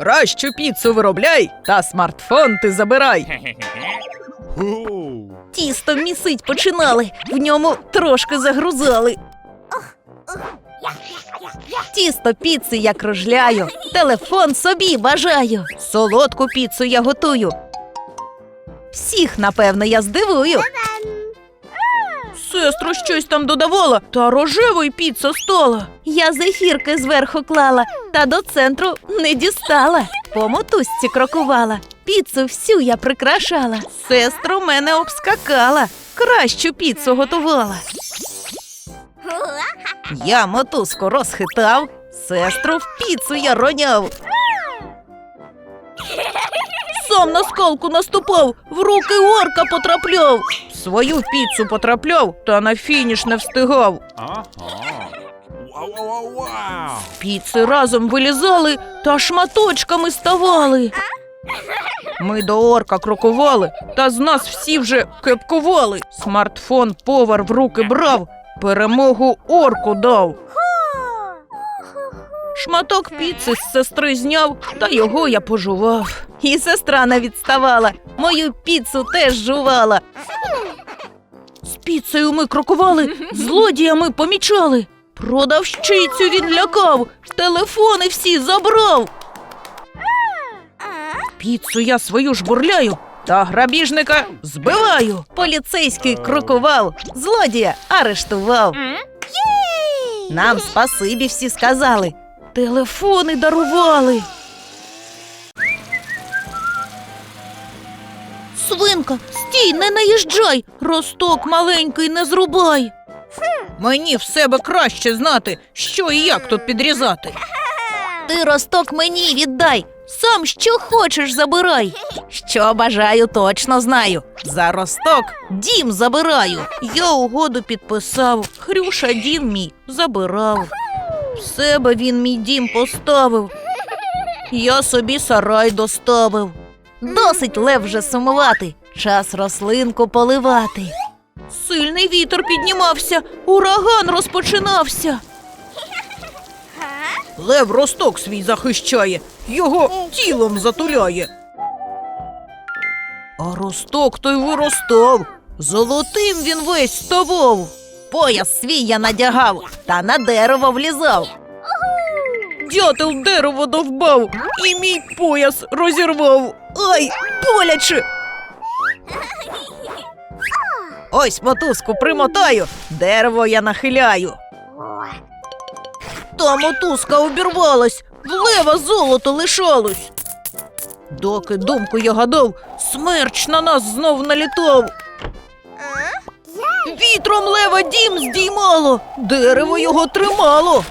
Кращу піцу виробляй, та смартфон ти забирай. Тісто місить починали, в ньому трошки загрузали. Тісто піци я кружляю, телефон собі бажаю. Солодку піцу я готую. Всіх, напевно, я здивую. Сестра щось там додавала, та рожевий піца стала. Я зефірки зверху клала, та до центру не дістала. По мотузці крокувала, піцу всю я прикрашала. Сестру мене обскакала, кращу піцу готувала. Я мотузку розхитав, сестру в піцу я роняв. Сам на скалку наступав, в руки орка потрапляв. Свою піцу потрапляв, та на фініш не встигав. Піци разом вилізали та шматочками ставали. Ми до орка крокували, та з нас всі вже кепкували. Смартфон повар в руки брав, перемогу орку дав. Шматок піци з сестри зняв, та його я пожував. І сестра не відставала, мою піцу теж жувала. З піцею ми крокували, злодіями помічали. Продавщицю він лякав, телефони всі забрав. Піцу я свою жбурляю, та грабіжника збиваю. Поліцейський крокував, злодія арештував. Нам спасибі всі сказали. Телефони дарували. Свинка, стій, не наїжджай, росток маленький не зрубай. Мені в себе краще знати, що і як тут підрізати. Ти росток мені віддай, сам що хочеш забирай. Що бажаю, точно знаю. За росток дім забираю. Я угоду підписав, Хрюша дім мій забирав. Себе він мій дім поставив. Я собі сарай доставив. Досить лев вже сумувати, час рослинку поливати. Сильний вітер піднімався, ураган розпочинався. Лев росток свій захищає, його тілом затуляє. А росток той виростав, золотим він весь ставав. Пояс свій я надягав та на дерево влізав. Дятел дерево довбав і мій пояс розірвав. Ай, боляче! Ось мотузку примотаю, дерево я нахиляю. Та мотузка обірвалась, в лева золото лишалось. Доки думку я гадав, смерч на нас знов налітав. Вітром лева дім здіймало, дерево його тримало.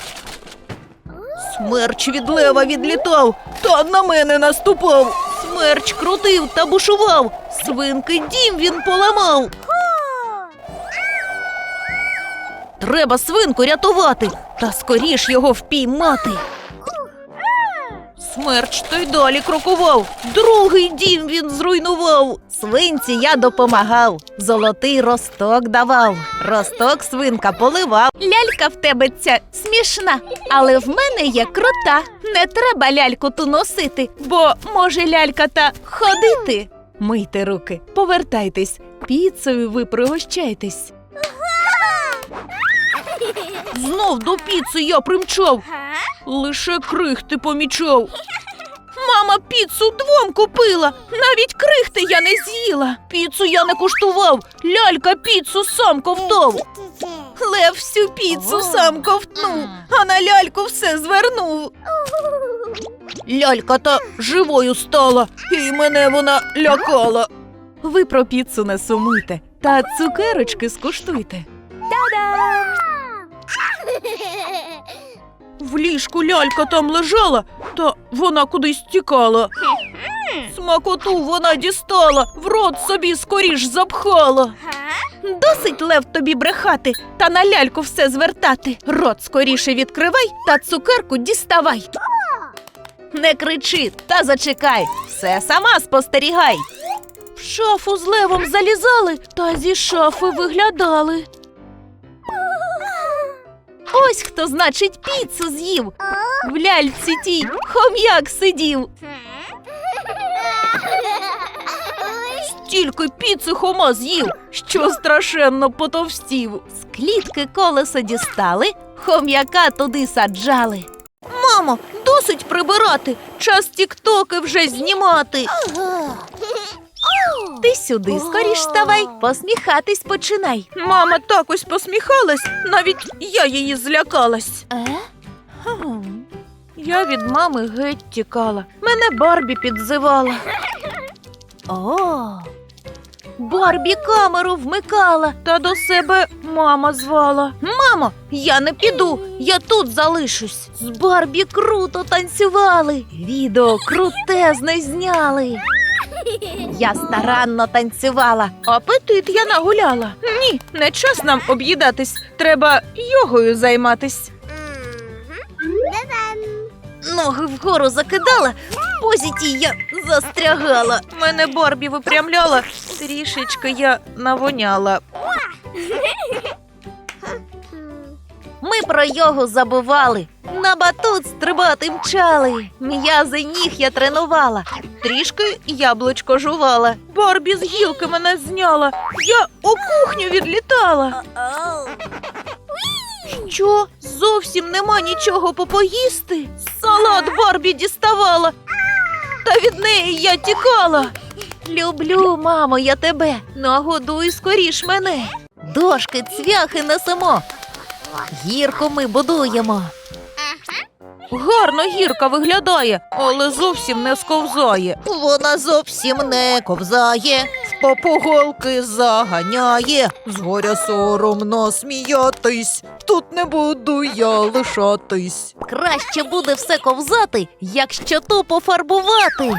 Смерч від лева відлітав, та на мене наступав. Смерч крутив та бушував, свинки дім він поламав. Треба свинку рятувати, та скоріш його впіймати. Смерч той далі крокував, другий дім він зруйнував. Свинці я допомагав, золотий росток давав, росток свинка поливав. Лялька в тебе ця смішна, але в мене є крута. Не треба ляльку ту носити, бо може лялька та ходити. Мийте руки, повертайтесь, піцею ви пригощайтесь. Знов до піци я примчав, лише крихти помічав. Мама піцу двом купила, навіть крихти я не з'їла. Піцу я не куштував, лялька піцу сам ковтав. Лев всю піцу сам ковтнув, а на ляльку все звернув. Лялька та живою стала, і мене вона лякала. Ви про піцу не сумуйте, та цукерочки скуштуйте. В ліжку лялька там лежала, та вона кудись тікала. Смакоту вона дістала, в рот собі скоріш запхала. Досить лев тобі брехати та на ляльку все звертати. Рот скоріше відкривай та цукерку діставай. Не кричи та зачекай, все сама спостерігай. В шафу з левом залізали та зі шафи виглядали. Ось хто, значить, піцу з'їв. В ляльці тій хом'як сидів. Стільки піци хома з'їв, що страшенно потовстів. З клітки колесо дістали, хом'яка туди саджали. Мамо, досить прибирати. Час тіктоки вже знімати. Ти сюди скоріш ставай, посміхатись починай. Мама так ось посміхалась, навіть я її злякалась. Е? Я від мами геть тікала. Мене Барбі підзивала. О. Барбі камеру вмикала. Та до себе мама звала. Мамо, я не піду, я тут залишусь. З Барбі круто танцювали. Відео крутезне зняли. Я старанно танцювала. Апетит я нагуляла. Ні, не час нам об'їдатись. Треба йогою займатись. Ноги вгору закидала, в позі тій я застрягала. Мене Барбі випрямляла, трішечки я навоняла. Ми про йогу забували. На батут стрибати мчали. М'язи ніг я тренувала. Трішки яблучко жувала. Барбі з гілки мене зняла. Я у кухню відлітала. Що? Зовсім нема нічого попоїсти? Салат Барбі діставала. Та від неї я тікала. Люблю, мамо, я тебе. Нагодуй скоріш мене. Дошки, цвяхи несемо. Гірку ми будуємо. Гарно гірка виглядає, але зовсім не сковзає. Вона зовсім не ковзає. В попуголки заганяє. Згоря соромно сміятись. Тут не буду я лишатись. Краще буде все ковзати, якщо то пофарбувати.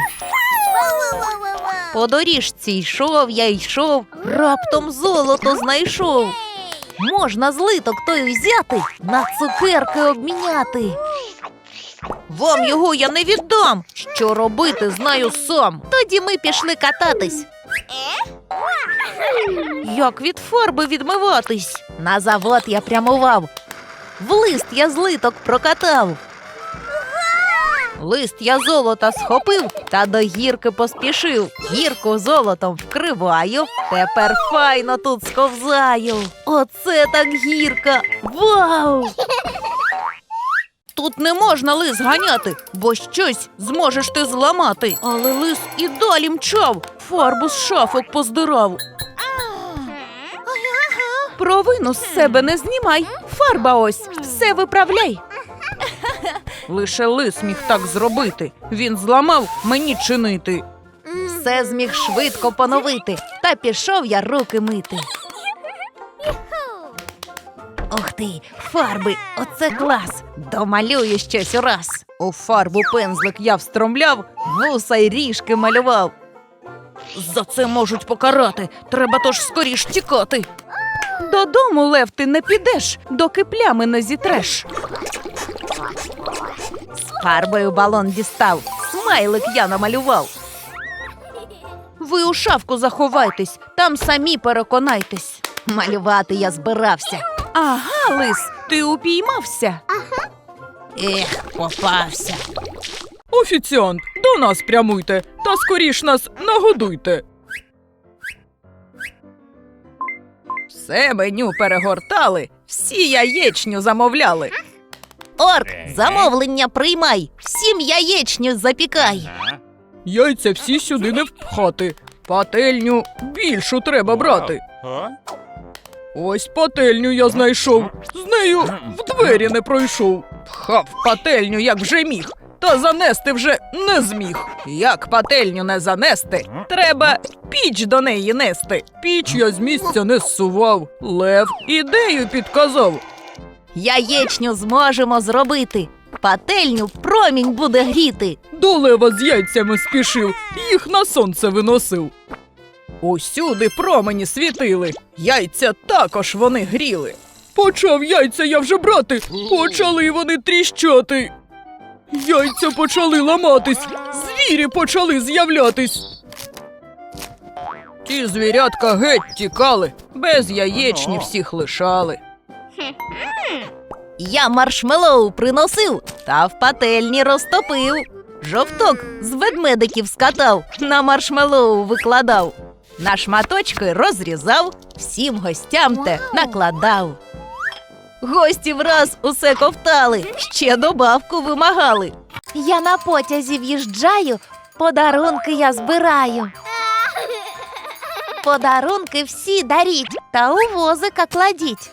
По доріжці йшов, я йшов, раптом золото знайшов. Можна злиток той взяти, на цукерки обміняти. Вам його я не віддам. Що робити, знаю сам. Тоді ми пішли кататись. Як від фарби відмиватись? На завод я прямував. В лист я злиток прокатав. Лист я золота схопив та до гірки поспішив. Гірку золотом вкриваю, тепер файно тут сковзаю. Оце так гірка! Вау! Тут не можна лис ганяти, бо щось зможеш ти зламати. Але лис і далі мчав, фарбу з шафок поздирав. Провину з себе не знімай, фарба ось, все виправляй. Лише лис міг так зробити. Він зламав мені чинити. Все зміг швидко поновити, та пішов я руки мити. Ух ти, фарби, оце клас! Домалюю щось ураз. У фарбу пензлик я встромляв, Вуса й ріжки малював. За це можуть покарати. Треба тож скоріш тікати. Додому, Лев, ти не підеш, доки плями не зітреш. Фарбою балон дістав, смайлик я намалював. Ви у шафку заховайтесь, там самі переконайтесь. Малювати я збирався. Ага, лис, ти упіймався. Ех, попався. Офіціант, до нас прямуйте, та скоріш нас нагодуйте. Все меню перегортали, всі яєчню замовляли. Орк, замовлення приймай, всім яєчню запікай. Яйця всі сюди не впхати. Пательню більшу треба брати. Ось пательню я знайшов. З нею в двері не пройшов. Пхав пательню, як вже міг, та занести вже не зміг. Як пательню не занести, треба піч до неї нести. Піч я з місця не зсував. Лев ідею підказав. Яєчню зможемо зробити. Пательню промінь буде гріти. До лева з яйцями спішив, їх на сонце виносив. Усюди промені світили, яйця також вони гріли. Почав яйця я вже брати, почали вони тріщати. Яйця почали ламатись, звірі почали з'являтись. Ті звірятка геть тікали, без яєчні всіх лишали. Я маршмеллоу приносив та в пательні розтопив. Жовток з ведмедиків скатав, на маршмеллоу викладав. На шматочки розрізав, всім гостям те накладав. Гості враз усе ковтали, ще добавку вимагали. Я на потязі в'їжджаю, подарунки я збираю. Подарунки всі даріть та у возика кладіть.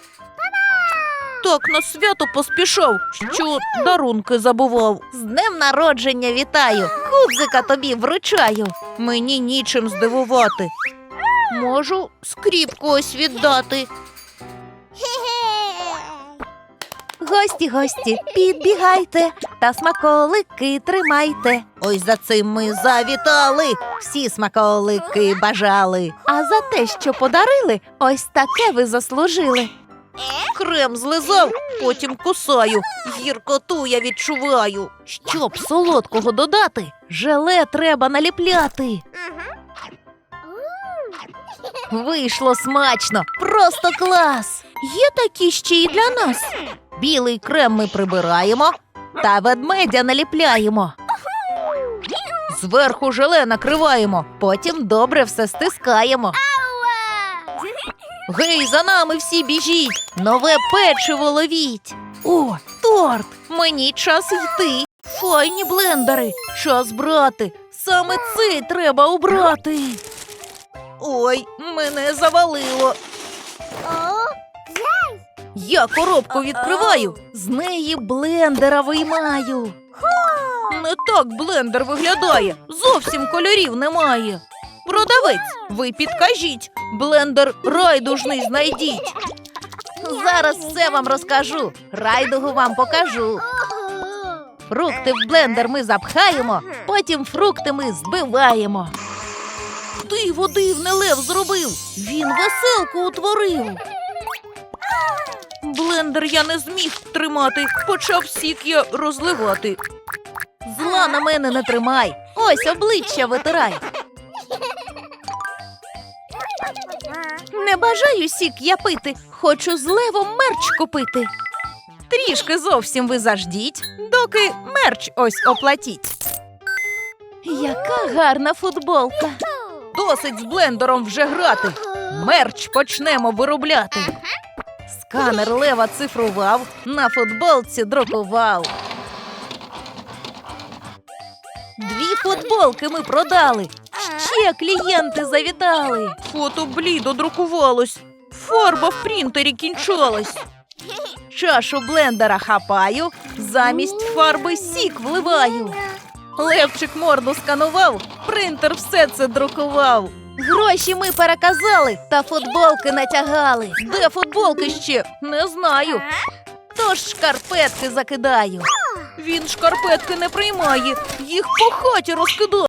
Так на свято поспішав, що дарунки забував. З днем народження вітаю, кудзика тобі вручаю. Мені нічим здивувати. Можу скріпку ось віддати. Гості, гості, підбігайте та смаколики тримайте. Ось за цим ми завітали. Всі смаколики бажали. А за те, що подарили, ось таке ви заслужили. Крем злизав, потім кусаю. Гіркоту я відчуваю. Щоб солодкого додати, желе треба наліпляти. Вийшло смачно, просто клас. Є такі ще й для нас. Білий крем ми прибираємо та ведмедя наліпляємо. Зверху желе накриваємо, потім добре все стискаємо. Гей, за нами всі біжіть, нове печиво ловіть. О, торт! Мені час йти. Файні блендери, час брати. Саме цей треба убрати. Ой, мене завалило. Я коробку відкриваю, з неї блендера виймаю. Не так блендер виглядає. Зовсім кольорів немає. Продавець, ви підкажіть, блендер райдужний знайдіть. Зараз все вам розкажу, райдугу вам покажу. Фрукти в блендер ми запхаємо, потім фрукти ми збиваємо. Диво дивне лев зробив. Він веселку утворив. Блендер я не зміг тримати, почав сік я розливати. Зла на мене не тримай, ось обличчя витирай. Не бажаю сік я пити, хочу з левом мерч купити. Трішки зовсім ви заждіть, доки мерч ось оплатіть. Яка гарна футболка. Досить з блендером вже грати. Мерч почнемо виробляти. Сканер лева цифрував, на футболці друкував. Дві футболки ми продали. Ще клієнти завітали. Фото блідо друкувалось. Фарба в принтері кінчалась. Чашу блендера хапаю, замість фарби сік вливаю. Левчик морду сканував, принтер все це друкував. Гроші ми переказали та футболки натягали. Де футболки ще? Не знаю. Тож шкарпетки закидаю. Він шкарпетки не приймає, їх по хаті розкидає.